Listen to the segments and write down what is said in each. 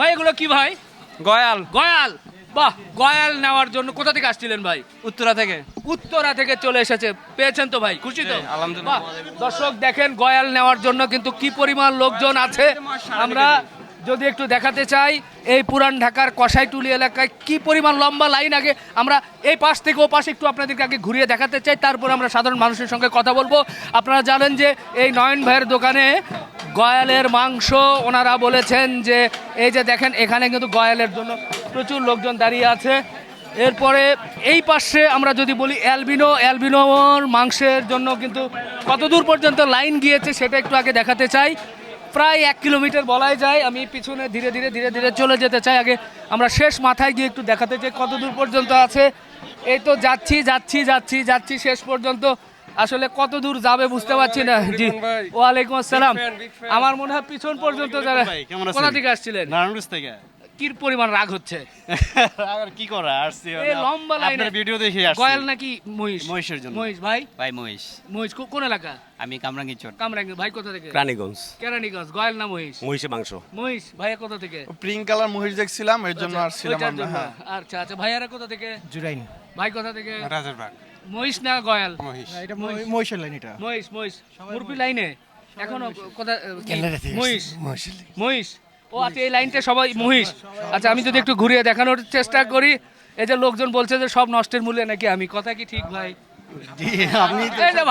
ভাই এগুলো কি ভাই? গয়াল। গয়াল? বাহ গয়াল নেওয়ার জন্য কোথা থেকে আসছিলেন ভাই? উত্তরা থেকে। উত্তরা থেকে চলে এসেছে। পেয়েছেন তো ভাই? খুশি তো? আলহামদুলিল্লাহ। দর্শক দেখেন গয়াল নেওয়ার জন্য কিন্তু কি পরিমাণ লোকজন আছে। আমরা যদি একটু দেখাতে চাই, এই পুরান ঢাকার কষাইটুলি এলাকায় কি পরিমাণ লম্বা লাইন আগে? আমরা এই পাশ থেকে ও পাশে একটু আপনাদেরকে আগে ঘুরিয়ে দেখাতে চাই, তারপর আমরা সাধারণ মানুষের সঙ্গে কথা বলব। আপনারা জানেন যে এই নয়ন ভাইয়ের দোকানে গয়ালের মাংস, ওনারা বলেছেন যে, এই যে দেখেন, এখানে কিন্তু গয়ালের জন্য প্রচুর লোকজন দাঁড়িয়ে আছে। এরপরে এই পাশে আমরা যদি বলি অ্যালবিনো, অ্যালবিনোর মাংসের জন্য কিন্তু কতদূর পর্যন্ত লাইন গিয়েছে সেটা একটু আগে দেখাতে চাই। প্রায় এক কিলোমিটার বলাই যায়। আমি পিছনে ধীরে ধীরে ধীরে ধীরে চলে যেতে চাই। আগে আমরা শেষ মাথায় গিয়ে একটু দেখাতে চাই কত দূর পর্যন্ত আছে। এই তো যাচ্ছি যাচ্ছি যাচ্ছি যাচ্ছি শেষ পর্যন্ত। আসলে কত দূর যাবে বুঝতে পারছি না। জি ওয়ালাইকুম আসসালাম. আমার মনে হয় পিছন পর্যন্ত যারা কোথা থেকে আসছিলেন? নারায়ণগঞ্জ থেকে। কি পরিমাণ রাগ হচ্ছে? আর কি করা? আসছি লম্বা লাইনে। আপনার ভিডিও দেখে আসছি। গয়াল নাকি মহিষ? মহিষের জন্য। মহিষ ভাই? ভাই মহেশ মহিষ কোন এলাকা? আমি কামরাঙ্গি চোর। কামরাঙ্গি ভাই কোথা থেকে? রানীগঞ্জ। কেরানীগঞ্জ গয়াল না মহিষ? মহিষে মাংস। মহিষ ভাইয়া কোথা থেকে? পিঙ্ক কালার মহিষ দেখছিলাম এর জন্য আচ্ছা, আসছিলাম আমরা। হ্যাঁ। আচ্ছা আচ্ছা ভাইয়ারা কোথা থেকে? জুরাইন। ভাই কোথা থেকে? রাজারবাগ। মহিষ না গয়াল? মহিষ। এটা মহিষের লাইন এটা। মহিষ মহিষ। মুরপি লাইনে? এখনও কোথা মহিষ। মহিষের মহিষ? ও আচ্ছা এই লাইনটা সবাই মহিষ। আচ্ছা আমি যদি একটু ঘুরিয়ে দেখানোর চেষ্টা করি এই যে লোকজন বলছে যে সব নষ্টের মূল্যে নাকি আমি। কথা কি ঠিক ভাই? আপনি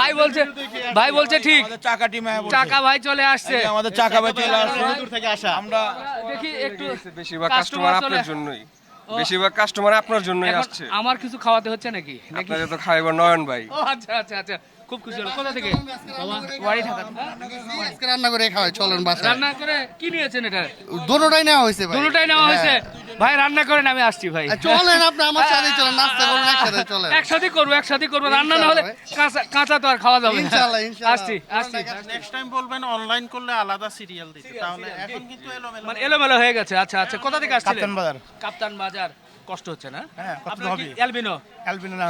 ভাই বলছে ভাই বলছে ঠিক। চাকা ভাই চলে আসছে। আমাদের চাকা ভাই চলে আসছে। দূর থেকে আসা। আমরা দেখি একটু বেশিরভাগ কাস্টমার কাস্টমার আপনার জন্যই। বেশিরভাগ কাস্টমার আপনার জন্যই আসছে। আমার কিছু খাওয়াতে হচ্ছে নাকি? নাকি আপনাদের তো খাইব নয়ন ভাই। আচ্ছা আচ্ছা আচ্ছা। খুব খুশি হলো। কোথা থেকে? বাড়ি ঢাকা আজকে রান্না করে খাওয়াই চলেন বাসায়। রান্না করে কি নিয়েছেন এটা? দোনোটাই নেওয়া হয়েছে ভাই। দুটোটাই নেওয়া হয়েছে। হ্যাঁ। ভাই রান্না করেন আমি আসছি ভাই। চলেন আপনি আমার সাথে চলেন নাস্তা করুন একসাথে চলেন। একসাথে করব একসাথে করব। রান্না না হলে কাঁচা কাঁচা তো আর খাওয়া যাবে ইনশাআল্লাহ, ইনশাআল্লাহ। আসছি আসছি। নেক্সট টাইম বলবেন অনলাইন করলে আলাদা সিরিয়াল দিতে। তাহলে এখন কিন্তু এলোমেলো মানে এলোমেলো হয়ে গেছে। আচ্ছা আচ্ছা। কোথা থেকে আসছিলেন? কাপ্তান বাজার। কাপ্তান বাজার কষ্ট হচ্ছে না? হ্যাঁ, কষ্ট হবে। অ্যালবিনো? অ্যালবিনো না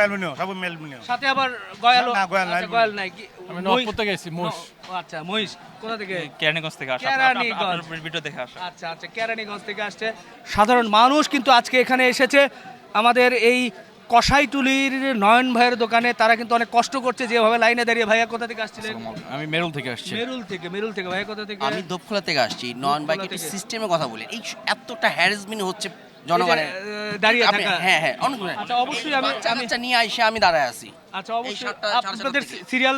অ্যালবিনো সব অ্যালবিনো। সাথে আবার গয়াল? না, গয়াল নাই। গয়াল নাই আমি নবপুর থেকে এসেছি, মহিষ। আচ্ছা মহিষ। কোথা থেকে? কেরানীগঞ্জ থেকে আসা। কেরানীগঞ্জ। ভিডিও দেখে আসা। আচ্ছা আচ্ছা কেরানীগঞ্জ থেকে আসছে। সাধারণ মানুষ কিন্তু আজকে এখানে এসেছে। আমাদের এই কষাইটুলির নয়ন ভাইয়ের দোকানে তারা কিন্তু অনেক কষ্ট করছে যেভাবে লাইনে দাঁড়িয়ে ভাইয়া কোথা থেকে আসছিলেন? আমি মেরুল থেকে আসছি। মেরুল থেকে মেরুল থেকে। ভাইয়া কোথা থেকে? আমি দোপখোলা থেকে আসছি। নয়ন বাইক একটু থেকে। সিস্টেমে কথা বলি। এই এতটা হ্যারাসমেন্ট হচ্ছে জনগণের দাঁড়িয়ে আপনি- থাকা। হ্যাঁ হ্যাঁ আচ্ছা, অবশ্যই আমি- বাচ্চা আমি- কাচ্চা নিয়ে আইসে আমি দাঁড়ায় আছি। আচ্ছা অবশ্যই সাতটা, সাড়ে আপনাদের সাতটা সিরিয়াল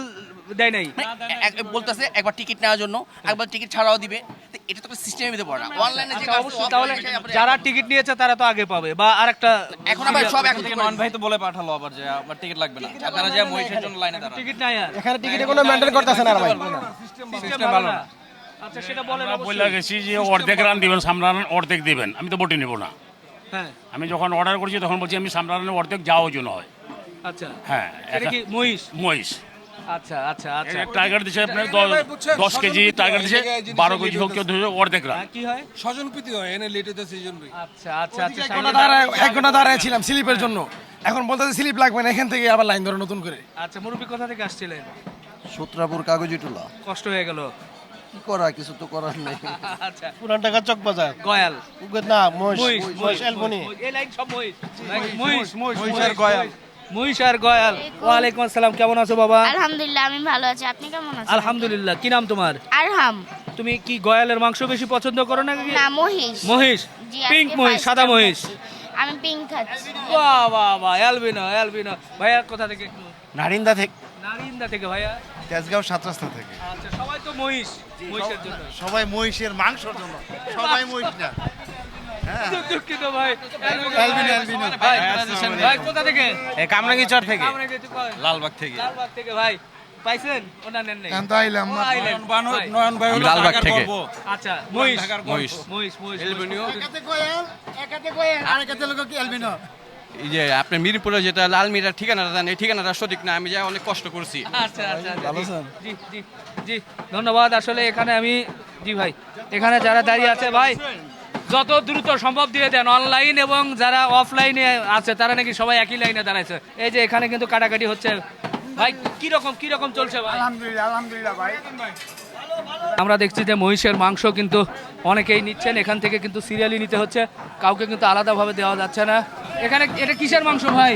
দেয় নাই? মানে এক- এক- বলতেছে একবার টিকিট নেওয়ার জন্য একবার টিকিট ছাড়াও দিবে। তো এটা তো সিস্টেমে দিতে পারে না অনলাইনে যে আচ্ছা অবশ্যই তাহলে যারা টিকিট নিয়েছে তারা তো আগে পাবে। বা আরেকটা এখন আবার সব এখন থেকে ভাই তো বলে পাঠালো আবার যে আমার টিকিট লাগবে না। আপনারা যে মহিষের জন্য লাইনে দাঁড়ান। টিকিট নাই আর। এখানে টিকিটে কোনো মেনটেন করতেছে না ভাই। সিস্টেম ভালো না। আচ্ছা সেটা বলেন আমরা বলে অবশ্যই। গেছি যে অর্ধেক রান দিবেন সামরান অর্ধেক দিবেন। আমি তো বটি নেব না। হ্যাঁ। আমি যখন অর্ডার করছি তখন বলছি আমি সামরানের অর্ধেক যাওয়ার জন্য হয়। আচ্ছা। হ্যাঁ এটা কি মহিষ? মহিষ। আচ্ছা আচ্ছা আচ্ছা। টার্গেট দিছে আপনার দশ- কেজি টার্গেট দিছে বারো কেজি হোক কেউ অর্ধেক হ্যাঁ, কি হয়? স্বজনপ্রীতি হয় এনে লেট হইতে সেই জন্যই। আচ্ছা আচ্ছা আচ্ছা এক ঘণ্টা দাঁড়ায় এক ঘণ্টা দাঁড়ায় ছিলাম স্লিপের জন্য। এখন বলতেছে স্লিপ লাগবে না এখান থেকে আবার লাইন ধরে নতুন করে। আচ্ছা মুরব্বী কোথা থেকে আসছিলেন? সূত্রাপুর কাগজি টুলা কষ্ট হয়ে গেল। কি করা কিছু তো করার নেই। আচ্ছা। পুরান ঢাকা চক বাজার। গয়াল। না মহিষ মহিষ এলবনি। এই লাইন সব মহিষ। মহিষ মহিষ আর গয়াল। মহিষ আর গয়াল। ওয়ালাইকুম। আসসালাম কেমন আছো বাবা? আলহামদুলিল্লাহ আমি ভালো আছি। আপনি কেমন আছেন? আলহামদুলিল্লাহ কি নাম তোমার? আরহাম। তুমি কি গয়ালের মাংস বেশি পছন্দ করো না কি? না মহিষ। মহিষ? পিঙ্ক মহিষ সাদা মহিষ। আমি পিঙ্ক খাচ্ছি। বাহ বাহ বাহ অ্যালবিনো অ্যালবিনো। ভাইয়া কোথা থেকে নারিন্দা থেকে। নারিন্দা থেকে ভাইয়া। তেজগাঁও সাত রাস্তা থেকে। আচ্ছা সবাই তো মহিষ মহিষের জন্য। সবাই মহিষের মাংসর জন্য। সবাই মহিষ না। দুঃখিত ভাই। Albino, albino. ভাই ভাই কোথা থেকে? কামরাঙ্গি চর থেকে? লালবাগ থেকে। লালবাগ থেকে ভাই। পাইছেন? ওনা নেন নাই। এখন তো আইলাম ও, আইলেন। ভাই। নয়ন ভাই হলো লালবাগ থেকে। আচ্ছা মহিষ। মহিষ। মহিষ মহিষ এলবিনিও। আরেকাতে লোক কি এই যে আপনি মিরপুরে যেটা লাল মিরার ঠিকানাটা দেন এই ঠিকানাটা সঠিক না আমি যা অনেক কষ্ট করছি। আচ্ছা আচ্ছা আচ্ছা, জি জি জি ধন্যবাদ। আসলে এখানে আমি জি ভাই এখানে যারা দাঁড়িয়ে আছে ভাই যত দ্রুত সম্ভব দিয়ে দেন। অনলাইন এবং যারা অফলাইনে আছে তারা নাকি সবাই একই লাইনে দাঁড়াইছে। এই যে এখানে কিন্তু কাটাকাটি হচ্ছে। ভাই কি রকম কি রকম চলছে ভাই? আলহামদুলিল্লাহ আলহামদুলিল্লাহ ভাই। আমরা দেখছি যে মহিষের মাংস কিন্তু অনেকেই নিচ্ছেন। এখান থেকে কিন্তু সিরিয়ালি নিতে হচ্ছে। কাউকে কিন্তু আলাদাভাবে দেওয়া যাচ্ছে না। এখানে এটা কিসের মাংস ভাই?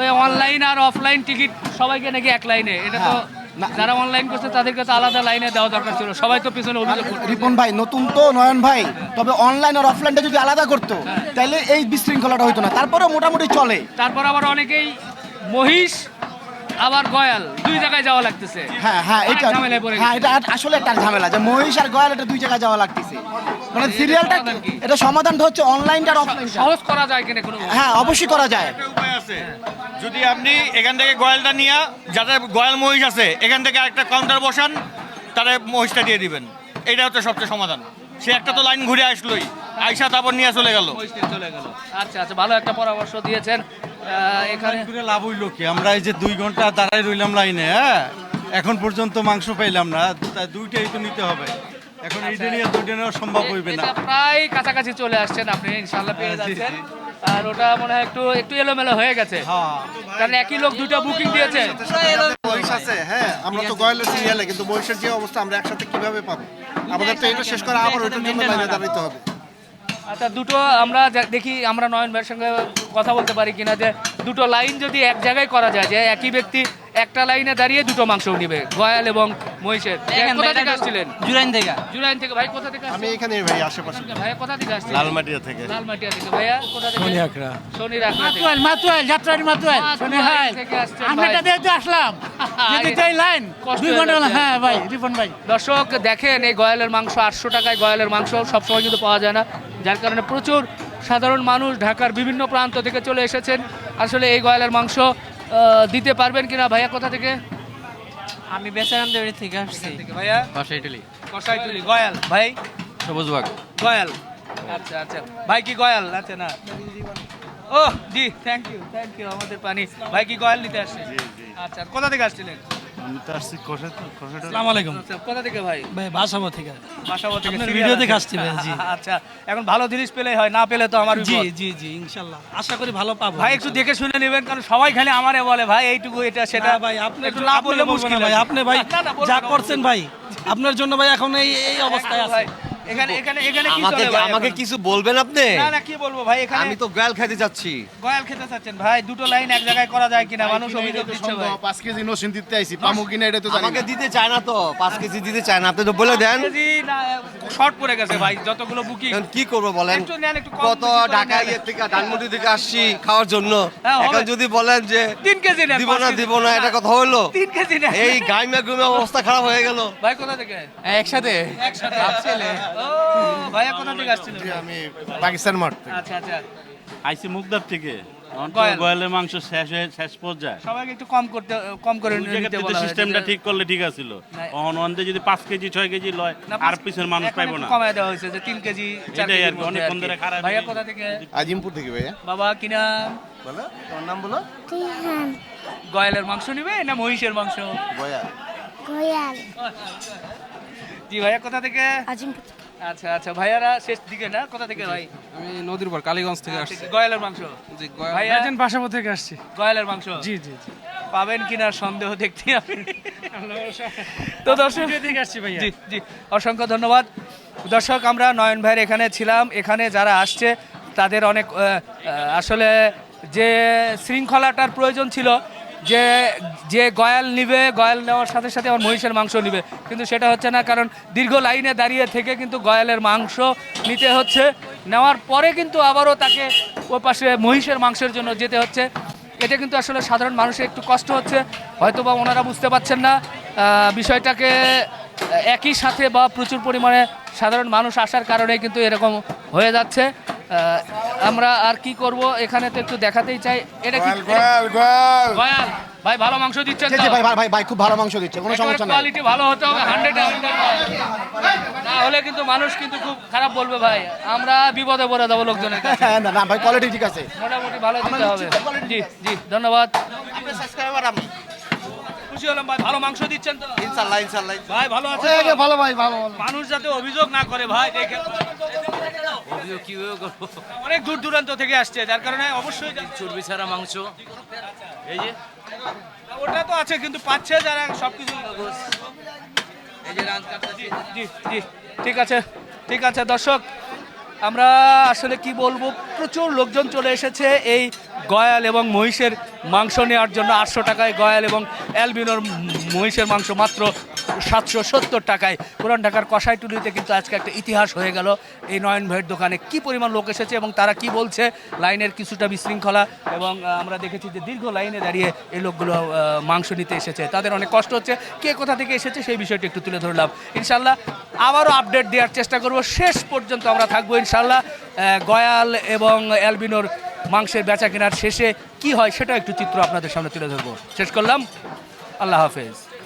ওই অনলাইন আর অফলাইন টিকিট সবাইকে নাকি এক লাইনে এটা তো যারা অনলাইন করছে তাদেরকে তো আলাদা লাইনে দেওয়া দরকার ছিল। সবাই তো পিছনে অভিযোগ রিপন ভাই নতুন তো নয়ন ভাই তবে অনলাইন আর অফলাইনটা যদি আলাদা করতো তাহলে এই বিশৃঙ্খলাটা হতো না। তারপরে মোটামুটি চলে। তারপর আবার অনেকেই মহিষ আবার গয়াল দুই জায়গায় যাওয়া লাগতেছে। হ্যাঁ হ্যাঁ এটা হ্যাঁ। এটা আসলে একটা ঝামেলা যে মহিষ আর গয়াল এটা দুই জায়গায় যাওয়া লাগতেছে। মানে সিরিয়ালটা এটা সমাধানটা হচ্ছে অনলাইনটা আর অফলাইনটা সহজ করা যায় কিনা কোনো হ্যাঁ অবশ্যই করা যায়। একটা উপায় আছে। যদি আপনি এখান থেকে গয়ালটা নিয়ে যাদের গয়াল মহিষ আছে এখান থেকে একটা কাউন্টার বসান তারে মহিষটা দিয়ে দিবেন। এটা হচ্ছে সবচেয়ে সমাধান। সে একটা তো লাইন ঘুরে আসলোই। আইসা তারপর নিয়ে চলে গেল। চলে গেল। আচ্ছা আচ্ছা ভালো একটা পরামর্শ দিয়েছেন। আহ, এখানে করে লাভ হইল কি? আমরা এই যে দুই ঘণ্টা দাঁড়াই রইলাম লাইনে হ্যাঁ? এখন পর্যন্ত মাংস পাইলাম না দুইটাই তো নিতে হবে। এখন এইটা নিয়ে দুইটা নেওয়া সম্ভব হইবে না। এটা প্রায় কাছাকাছি চলে আসছেন আপনি ইনশাল্লাহ পেয়ে হ্যাঁ, যাচ্ছেন। আর ওটা মনে হয় একটু একটু এলোমেলো হয়ে গেছে। হ্যাঁ। কারণ একই লোক দুইটা বুকিং দিয়েছে। মহিষ আছে হ্যাঁ আমরা তো সিরিয়ালে কিন্তু মহিষের যে অবস্থা আমরা একসাথে কীভাবে পাবো? আমাদের তো এটা শেষ করে আবার ওইটার জন্য লাইনে দাঁড়াইতে হবে। আচ্ছা দুটো আমরা দেখি আমরা নয়ন ভাইয়ের সঙ্গে কথা বলতে পারি কিনা যে দুটো লাইন যদি এক জায়গায় করা যায় যে একই ব্যক্তি একটা লাইনে দাঁড়িয়ে দুটো মাংস নিবে গয়াল এবং মহিষের। কোথা থেকে আসছিলেন? জুরাইন থেকে। জুরাইন থেকে ভাই কোথা থেকে আমি এখানে ভাই আশেপাশে। ভাইয়া কোথা থেকে আসছিলেন লালমাটিয়া থেকে। লালমাটিয়া থেকে ভাইয়া কোথা থেকে শনি আখড়া। শনি আখড়া মাতুয়াল মাতুয়াল যাত্রারি মাতুয়াল। শোনে হাই। আমি এটা দিয়ে তো আসলাম। যদি যাই লাইন দুই ঘণ্টা হ্যাঁ ভাই রিপন ভাই। দর্শক দেখেন এই গয়ালের মাংস আটশো টাকায় গয়ালের মাংস সবসময় কিন্তু পাওয়া যায় না। যার কারণে প্রচুর সাধারণ মানুষ ঢাকার বিভিন্ন প্রান্ত থেকে চলে এসেছেন। আসলে এই গয়ালের মাংস দিতে পারবেন কিনা ভাইয়া কোথা থেকে? আমি বেচারাম দেবী থেকে আসছি। ভাইয়া? বাসা ইটালি। কষাইটুলি গয়াল ভাই? সবুজবাগ গয়াল। আচ্ছা আচ্ছা। ভাই কি গয়াল? আচ্ছা না। ও জি থ্যাংক ইউ থ্যাংক ইউ আমাদের পানি। ভাই কি গয়াল নিতে আসছে? আচ্ছা কোথা থেকে আসছিলেন? আমি তো আসছি কষা কষাটা আসসালামু আলাইকুম। আচ্ছা, কোথা থেকে ভাই? ভাই বাসাবো থেকে। বাসাবো থেকে আপনার ভিডিও দেখে আসছি ভাই, জি। আচ্ছা এখন ভালো জিনিস পেলে হয় না পেলে তো আমার জি জি জি ইনশাল্লাহ। আশা করি ভালো পাবো। ভাই একটু দেখে শুনে নেবেন কারণ সবাই খালি আমারে বলে ভাই এইটুকু এটা সেটা। ভাই আপনি একটু একটু না আপনি বললে মুশকিল ভাই আপনি ভাই যা করছেন ভাই আপনার জন্য ভাই এখন এই এই অবস্থায় আছে। ভাই। এখানে এখানে এখানে কি চলে ভাই আমাকে এখন? কিছু বলবেন আপনি? না না কি বলব ভাই এখানে আমি তো গ্যাল খাইতে যাচ্ছি গয়াল খেতে চাচ্ছেন ভাই দুটো লাইন এক জায়গায় করা যায় কিনা? মানুষ অভিযোগ দিচ্ছে ভাই। পাঁচ কেজি নসিন দিতে আইছি। পামু কিনা এটা তো জানি আমাকে না। দিতে চায় না তো পাঁচ কেজি দিতে চায় না। আপনি তো বলে দেন। কেজি না শর্ট পড়ে গেছে ভাই যতগুলো বুকিং। এখন কি করব বলেন? একটু নেন, একটু কম কত বেশি করে ঢাকা নেন। ইয়ে থেকে থেকে আসছি খাওয়ার জন্য। হ্যাঁ, হবে। এখন যদি বলেন যে তিন কেজি নেন দিব পাঁচ না কেজি। দিব না এটা কথা হলো। তিন কেজি নেন। এই গাইমে গুমে অবস্থা খারাপ হয়ে গেল। ভাই কোথা থেকে? একসাথে। একসাথে। ছেলে। ও ভাইয়া কোথা থেকে আসছিলেন আমি পাকিস্তান মাঠ। আচ্ছা আচ্ছা। আইসি মুগদার থেকে। গয়ালের মাংস শেষ হয়ে শেষ পর্যায়ে। সবাইকে একটু কম করতে কম করে। সিস্টেমটা ঠিক করলে ঠিক আছিল। অন্তে যদি পাঁচ কেজি ছয় কেজি লয় আর পিছের মানুষ এখন পাইবো একটু না। কমায় দেওয়া হয়েছে যে তিন কেজি চার এটাই কেজির আর কি, মধ্যে অনেকক্ষণ ধরে খারাপ ভাইয়া কোথা থেকে? আজিমপুর থেকে ভাইয়া। বাবা কিনা বলো তোর নাম বলো। গয়ালের মাংস নিবে না মহিষের মাংস? গয়া জি ভাইয়া কোথা থেকে। আচ্ছা আচ্ছা। ভাইয়ারা শেষ দিকে না? কোথা থেকে ভাই? আমি নদীর পর কালীগঞ্জ থেকে আসছি। গয়ালের মাংস। জি, ভাইয়া? বাসাবো থেকে আসছি। গয়ালের মাংস? জি জি জি। পাবেন কিনা সন্দেহ দেখতে আমি। তো দর্শক থেকে আসছি ভাইয়া। জি জি। অসংখ্য ধন্যবাদ। দর্শক আমরা নয়ন ভাইয়ের এখানে ছিলাম। এখানে যারা আসছে তাদের অনেক আসলে যে শৃঙ্খলাটার প্রয়োজন ছিল যে যে গয়াল নিবে, গয়াল নেওয়ার সাথে সাথে আমার মহিষের মাংস নিবে। কিন্তু সেটা হচ্ছে না, কারণ দীর্ঘ লাইনে দাঁড়িয়ে থেকে কিন্তু গয়ালের মাংস নিতে হচ্ছে। নেওয়ার পরে কিন্তু আবারও তাকে ওই পাশে মহিষের মাংসের জন্য যেতে হচ্ছে। এতে কিন্তু আসলে সাধারণ মানুষের একটু কষ্ট হচ্ছে। হয়তো বা ওনারা বুঝতে পারছেন না বিষয়টাকে একই সাথে বা প্রচুর পরিমাণে সাধারণ মানুষ আসার কারণে কিন্তু এরকম হয়ে যাচ্ছে। আমরা আর কি করব? এখানে তো একটু দেখাতেই চাই। এটা কি গয়াল গয়াল গয়াল। ভাই ভালো মাংস দিচ্ছেন তো? ভাই ভাই ভাই খুব ভালো মাংস দিচ্ছে কোনো সমস্যা নাই। কোয়ালিটি ভালো হতে হবে হান্ড্রেড না হলে কিন্তু মানুষ কিন্তু খুব খারাপ বলবে ভাই। আমরা বিপদে পড়ে যাব লোকজনের কাছে। হ্যাঁ না না ভাই কোয়ালিটি ঠিক আছে। মোটামুটি ভালো দিতে হবে। জি জি ধন্যবাদ। আপনি সাবস্ক্রাইবার আমি। খুশি হলাম ভাই ভালো মাংস দিচ্ছেন তো? ইনশাআল্লাহ ইনশাআল্লাহ। ভাই ভালো আছে ভালো ভাই ভালো ভালো। মানুষ যাতে অভিযোগ না করে ভাই দেখে অনেক দূর দূরান্ত থেকে আসছে যার কারণে অবশ্যই চর্বি ছাড়া মাংস। এই যে। ওটা তো আছে কিন্তু পাচ্ছে যারা সবকিছু এই যে জি জি। ঠিক আছে ঠিক আছে দর্শক। আমরা আসলে কি বলব প্রচুর লোকজন চলে এসেছে এই গয়াল এবং মহিষের মাংস নেওয়ার জন্য। আটশো টাকায় গয়াল এবং অ্যালবিনোর মহিষের মাংস মাত্র সাতশো সত্তর টাকায়। পুরান ঢাকার কষাইটুলিতে কিন্তু আজকে একটা ইতিহাস হয়ে গেল এই নয়ন ভাইয়ের দোকানে। কি পরিমাণ লোক এসেছে এবং তারা কি বলছে? লাইনের কিছুটা বিশৃঙ্খলা এবং আমরা দেখেছি যে দীর্ঘ লাইনে দাঁড়িয়ে এই লোকগুলো মাংস নিতে এসেছে। তাদের অনেক কষ্ট হচ্ছে। কে কোথা থেকে এসেছে সেই বিষয়টি একটু তুলে ধরলাম। ইনশাল্লাহ আবারও আপডেট দেওয়ার চেষ্টা করব। শেষ পর্যন্ত আমরা থাকব ইনশাল্লাহ গয়াল এবং অ্যালবিনোর মাংসের বেচা কেনার শেষে কি হয় সেটা একটু চিত্র আপনাদের সামনে তুলে ধরবো। শেষ করলাম। আল্লাহ হাফেজ।